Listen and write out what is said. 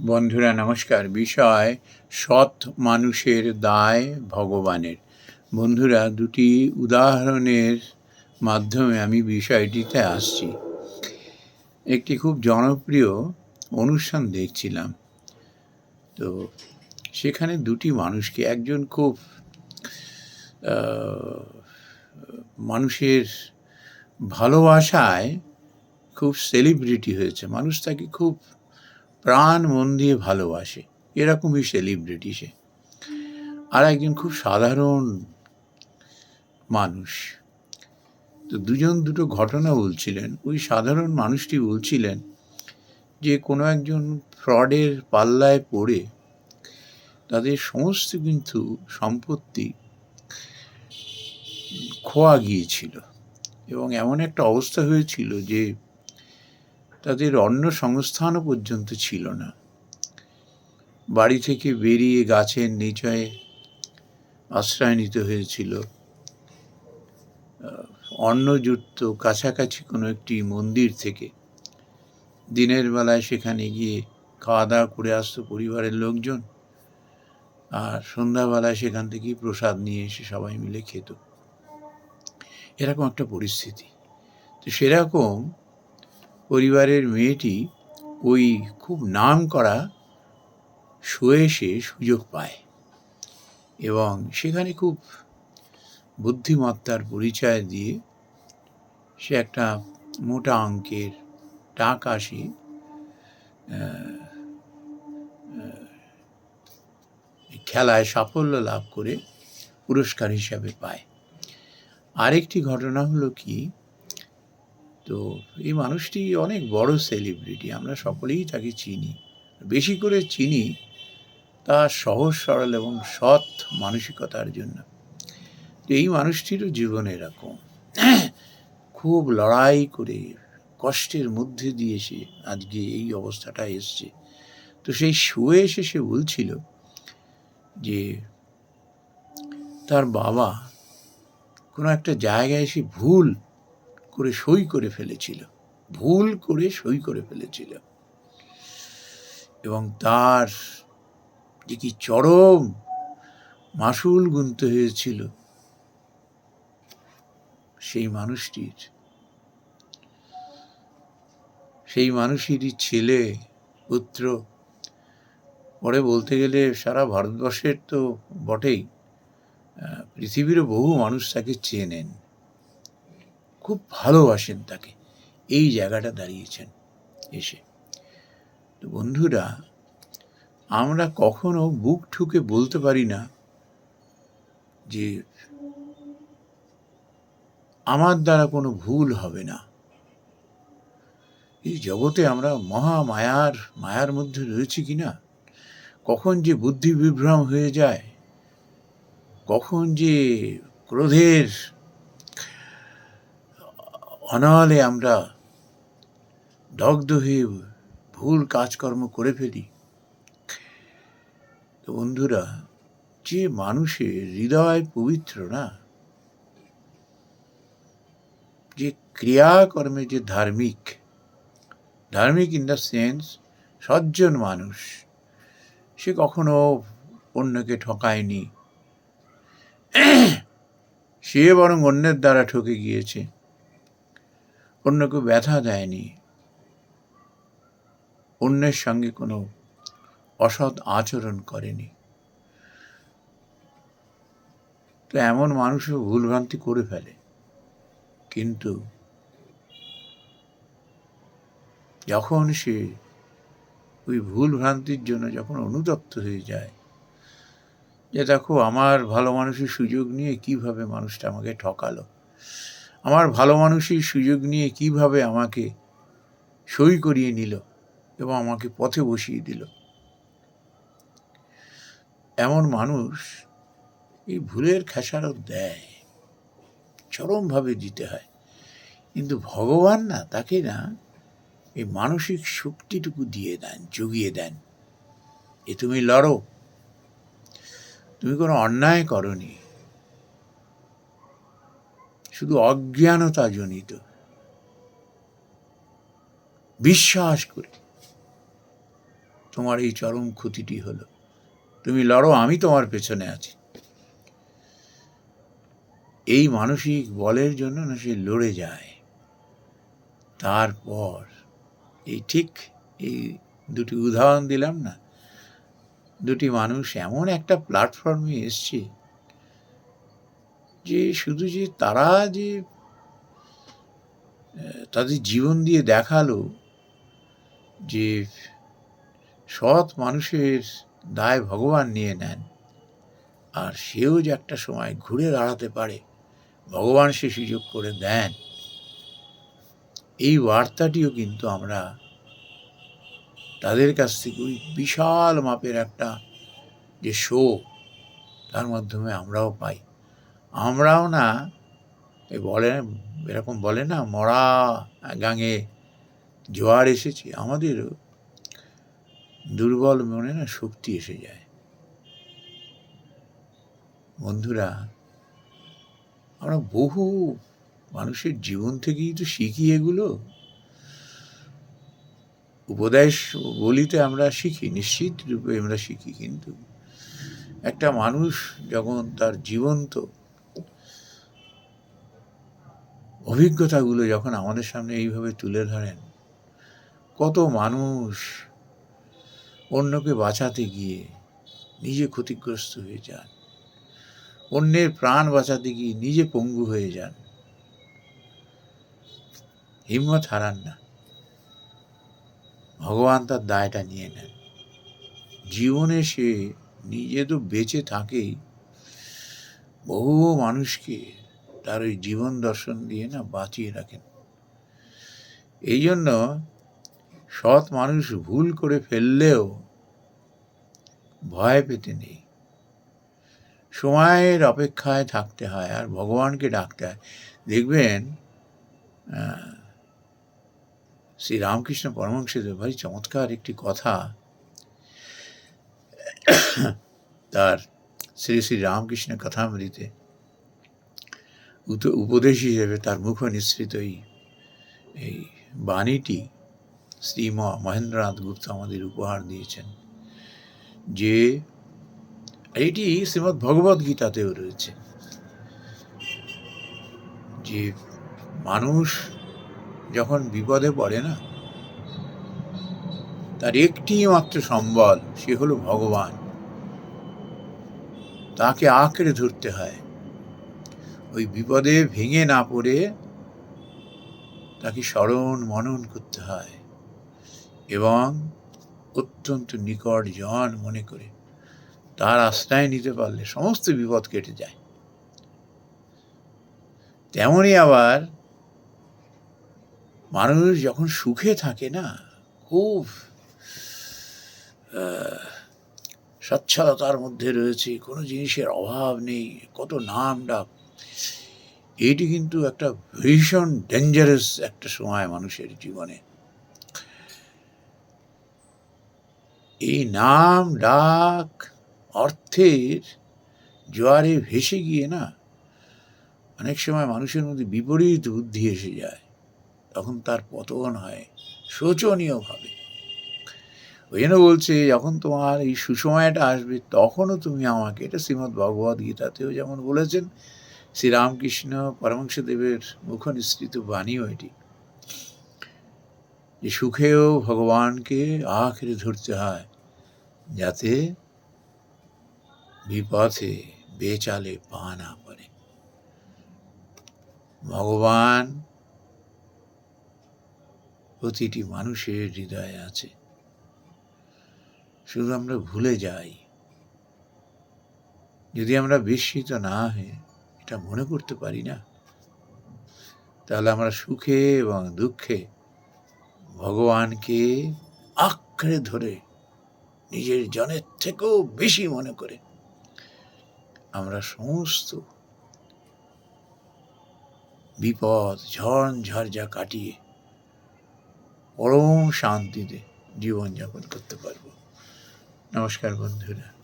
বন্ধুরা, নমস্কার। বিষয়, সৎ মানুষের দায় ভগবানের। বন্ধুরা, দুটি উদাহরণের মাধ্যমে আমি বিষয়টিতে আসছি। একটি খুব জনপ্রিয় অনুষ্ঠান দেখছিলাম। তো সেখানে দুটি মানুষকে, একজন খুব মানুষের ভালোবাসায় খুব সেলিব্রিটি হয়েছে। মানুষ তাকে খুব প্রাণ মন দিয়ে ভালোবাসে। এরকমই সেলিব্রিটি সে। আর একজন খুব সাধারণ মানুষ। তো দুজন দুটো ঘটনা বলছিলেন। ওই সাধারণ মানুষটি বলছিলেন যে, কোনো একজন ফ্রডের পাল্লায় পড়ে তাদের সমস্ত কিন্তু সম্পত্তি খোয়া গিয়েছিল। এবং এমন একটা অবস্থা হয়েছিল যে তাদের অন্য সংস্থানও পর্যন্ত ছিল না। বাড়ি থেকে বেরিয়ে গাছের নিচয়ে আশ্রয় নিতে হয়েছিল অন্নযুক্ত কাছাকাছি কোনো একটি মন্দির থেকে। দিনের বেলায় সেখানে গিয়ে খাওয়া দাওয়া করে আসতো পরিবারের লোকজন। আর সন্ধ্যাবেলায় সেখান থেকেই প্রসাদ নিয়ে এসে সবাই মিলে খেত। এরকম একটা পরিস্থিতি। তো সেরকম পরিবারের মেয়েটি ওই খুব নাম করা শোয়ে সে সুযোগ পায় এবং সেখানে খুব বুদ্ধিমত্তার পরিচয় দিয়ে সে একটা মোটা অঙ্কের টাকা সে খেলায় সাফল্য লাভ করে পুরস্কার হিসাবে পায়। আরেকটি ঘটনা হলো কি তো এই মানুষটি অনেক বড় সেলিব্রিটি আমরা সকলেই তাকে চিনি। বেশি করে চিনি তা সহজ, সরল এবং সৎ মানসিকতার জন্য। তো এই মানুষটিরও জীবন এরকম। খুব লড়াই করে কষ্টের মধ্যে দিয়ে সে আজকে এই অবস্থাটা এসছে। তো সেই শুয়ে এসে সে বলছিল যে, তার বাবা কোনো একটা জায়গায় এসে ভুল করে সই করে ফেলেছিল। ভুল করে সই করে ফেলেছিল। এবং তার যে কি চরম মাসুল গুনতে হয়েছিল, সেই মানুষটির, সেই মানুষেরই ছেলে, পুত্র, পরে বলতে গেলে সারা ভারতবর্ষের তো বটেই পৃথিবীরও বহু মানুষ তাকে চেনেন। খুব ভালোবাসেন তাকে। এই জায়গাটা দাঁড়িয়েছেন এসে। তো বন্ধুরা, আমরা কখনো বুক ঠুকে বলতে পারি না যে আমার দ্বারা কোনো ভুল হবে না। এই জগতে আমরা মহা মায়ার মায়ার মধ্যে রয়েছি কি না? কখন যে বুদ্ধি বিভ্রম হয়ে যায়, কখন যে ক্রোধের অনালে আমরা দগ্ধ হয়ে ভুল কাজকর্ম করে ফেলি। তো বন্ধুরা, যে মানুষের হৃদয় পবিত্র না, যে ক্রিয়াকর্মে যে ধার্মিক ধার্মিক ইন দ্য সেন্স সজ্জন মানুষ, সে কখনো অন্যকে ঠকায়নি। সে বরং অন্যের দ্বারা ঠকে গিয়েছে। অন্যকে ব্যথা দেয়নি। অন্যের সঙ্গে কোনো অসৎ আচরণ করেনি। তো এমন মানুষও ভুলভ্রান্তি করে ফেলে। কিন্তু যখন সে ওই ভুল ভ্রান্তির জন্য যখন অনুতপ্ত হয়ে যায়, যে দেখো আমার ভালো মানুষের সুযোগ নিয়ে কীভাবে মানুষটা আমাকে ঠকালো। আমার ভালো মানুষের সুযোগ নিয়ে কীভাবে আমাকে সই করিয়ে নিল এবং আমাকে পথে বসিয়ে দিল। এমন মানুষ এই ভুলের খেসারত দেয়, চরমভাবে দিতে হয়। কিন্তু ভগবান না, তাকে না এই মানসিক শক্তিটুকু দিয়ে দেন, জুগিয়ে দেন। এ তুমি লড়ো। তুমি কোনো অন্যায় করনি। শুধু অজ্ঞানতা জনিত। বিশ্বাস করে, তোমার এই চরম ক্ষতিটি হলো। তুমি লড়ো, আমি তোমার পেছনে আছি। এই মানসিক বলের জন্য না সে লড়ে যায়। তারপর, এই ঠিক এই দুটি উদাহরণ দিলাম না, দুটি মানুষ এমন একটা প্ল্যাটফর্মে এসছে যে শুধু যে তারা যে তাদের জীবন দিয়ে দেখাল যে সৎ মানুষের দায় ভগবান নিয়ে নেন, আর সেও যে একটা সময় ঘুরে দাঁড়াতে পারে, ভগবান সে সুযোগ করে দেন। এই বার্তাটিও কিন্তু আমরা তাদের কাছ থেকে ওই বিশাল মাপের একটা যে শো, তার মাধ্যমে আমরাও পাই। আমরাও না এ বলে, এরকম বলে না, মরা গাঙে জোয়ার এসেছে আমাদেরও দুর্বল মনে না শক্তি এসে যায়। বন্ধুরা, আমরা বহু মানুষের জীবন থেকেই তো শিখি এগুলো। উপদেশ বলিতে আমরা শিখি, নিশ্চিত রূপে আমরা শিখি, কিন্তু একটা মানুষ যখন তার জীবন্ত অভিজ্ঞতাগুলো যখন আমাদের সামনে এইভাবে তুলে ধরেন, কত মানুষ অন্যকে বাঁচাতে গিয়ে নিজে ক্ষতিগ্রস্ত হয়ে যান, অন্যের প্রাণ বাঁচাতে গিয়ে নিজে পঙ্গু হয়ে যান। হিম্মত হারান না। ভগবান তার দায়টা নিয়ে নেন। জীবনে সে নিজে তো বেঁচে থাকেই বহু মানুষকে তার ওই জীবন দর্শন দিয়ে না বাঁচিয়ে রাখেন। এই জন্য সৎ মানুষ ভুল করে ফেললেও ভয় পেতে নেই। সময়ের অপেক্ষায় থাকতে হয় আর ভগবানকে ডাকতে হয়। দেখবেন শ্রী রামকৃষ্ণ পরমহংসদেব ভাই চমৎকার একটি কথা, তার শ্রী শ্রী রামকৃষ্ণ কথামৃতে উপদেশ হিসেবে তার মুখ নিঃসৃত এই এই বাণীটি শ্রী মহেন্দ্রনাথ গুপ্ত আমাদের উপহার দিয়েছেন। যে, এটি শ্রীমৎ ভগবদ গীতাতেও রয়েছে। যে মানুষ যখন বিপদে পড়ে না, তার একটি মাত্র সম্বল সে হলো ভগবান। তাকে আঁকড়ে ধরতে হয়। ওই বিপদে ভেঙে না পড়ে তাকে স্মরণ মনন করতে হয় এবং অত্যন্ত নিকট জন মনে করে। তার আশ্রয় নিতে পারলে সমস্ত বিপদ কেটে যায়। তেমনই আবার মানুষ যখন সুখে থাকে না খুব আহ, সচ্ছলতার মধ্যে রয়েছে কোনো জিনিসের অভাব নেই কত নাম ডাক। এইটি কিন্তু একটা ভীষণ ডেঞ্জারাস একটা সময় মানুষের জীবনে। এই নাম ডাক অর্থের জোয়ারে ভেসে গিয়ে না, অনেক সময় মানুষের মধ্যে বিপরীত বুদ্ধি এসে যায়, তখন তার পতন হয় শোচনীয়ভাবে। ওই জন্য বলছে, যখন তোমার এই সুসময়টা আসবে, তখনও তুমি আমাকে এটা শ্রীমদ্ ভগবদ গীতাতেও যেমন বলেছেন শ্রীরামকৃষ্ণ পরমংশদেবের মুখ নিঃসৃত বাণীও এটি যে সুখেও ভগবানকে আখেরে ধরতে হয়, যাতে বিপথে বেচালে পা না পারে ভগবান প্রতিটি মানুষের হৃদয়ে আছে। শুধু আমরা ভুলে যাই। যদি আমরা বিস্মিত না হয়ে এটা মনে করতে পারি না। তাহলে আমরা সুখে এবং দুঃখে ভগবানকে আঁকড়ে ধরে নিজের জনের থেকেও বেশি মনে করে আমরা সমস্ত বিপদ, ঝড়, ঝড়ঝা কাটিয়ে পরম শান্তিতে জীবনযাপন করতে পারব। নমস্কার বন্ধুরা।